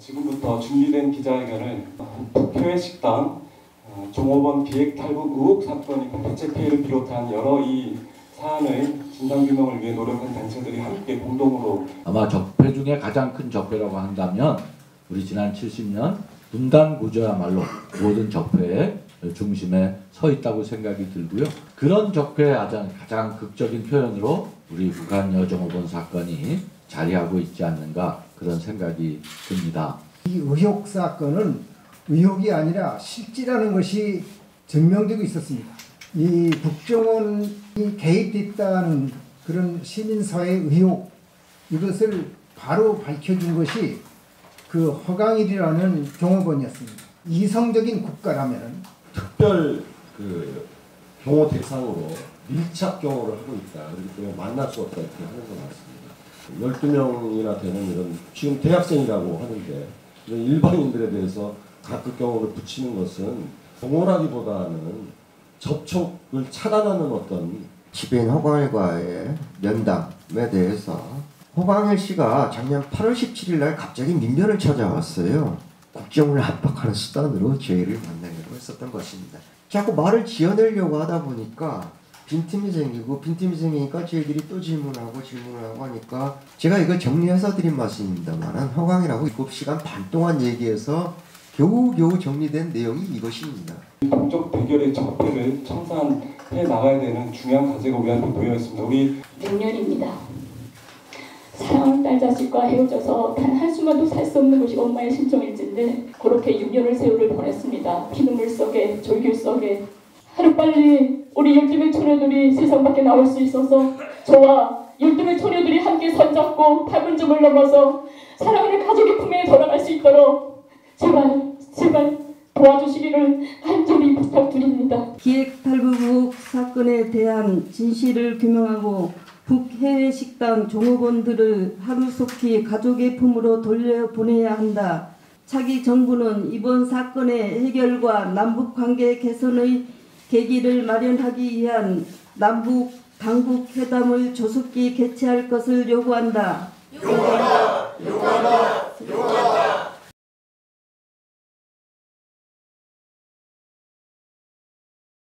지금부터 준비된 기자회견을 북해외 식당 어, 종업원 비핵 탈북 의혹 사건이 공동체 피해를 비롯한 여러 이 사안의 진상 규명을 위해 노력한 단체들이 함께 공동으로 아마 적폐 중에 가장 큰 적폐라고 한다면 우리 지난 70년 분단 구조야말로 모든 적폐의 중심에 서 있다고 생각이 들고요. 그런 적폐의 가장, 가장 극적인 표현으로 우리 북한 여정호번 사건이 자리하고 있지 않는가 그런 생각이 듭니다. 이 의혹 사건은 의혹이 아니라 실지라는 것이 증명되고 있었습니다. 이 국정원이 개입됐다는 그런 시민사회 의혹 이것을 바로 밝혀준 것이 그 허강일이라는 종업원이었습니다. 이성적인 국가라면 특별 그 경호 대상으로 밀착 경호를 하고 있다. 그렇기 때문에 만날 수 없다 이렇게 하는 것 같습니다. 12명이나 되는 이런 지금 대학생이라고 하는데 이런 일반인들에 대해서 각급 경호를 붙이는 것은 동호라기보다는 접촉을 차단하는 어떤 지배인 허광일과의 면담에 대해서 허광일 씨가 작년 8월 17일 날 갑자기 민변을 찾아왔어요. 국정을 압박하는 수단으로 저희를 만나려고 했었던 것입니다. 자꾸 말을 지어내려고 하다 보니까 빈틈이 생기고 빈틈이 생기니까 저희들이 또 질문하고 질문을 하고 하니까 제가 이거 정리해서 드린 말씀입니다만 허광이라고 7시간 반 동안 얘기해서 겨우겨우 정리된 내용이 이것입니다. 국적 대결의 적폐를 청산해 나가야 되는 중요한 과제가 우리한테 놓여 있습니다. 우리 6년입니다. 사랑하는 딸 자식과 헤어져서 단 한순간도 살 수 없는 것이 엄마의 심정일진데 그렇게 6년을 세월을 보냈습니다. 피눈물 속에 졸길 속에 하루빨리 우리 12명 처녀들이 세상 밖에 나올 수 있어서 저와 12명 처녀들이 함께 손잡고 밟은 점을 넘어서 사랑하는 가족의 품에 돌아갈 수 있도록 제발 제발 도와주시기를 간절히 부탁드립니다. 기획 탈북 의혹 사건에 대한 진실을 규명하고 북해외 식당 종업원들을 하루속히 가족의 품으로 돌려보내야 한다. 차기 정부는 이번 사건의 해결과 남북 관계 개선의 계기를 마련하기 위한 남북 당국 회담을 조속히 개최할 것을 요구한다. 요구한다. 요구한다. 요구한다.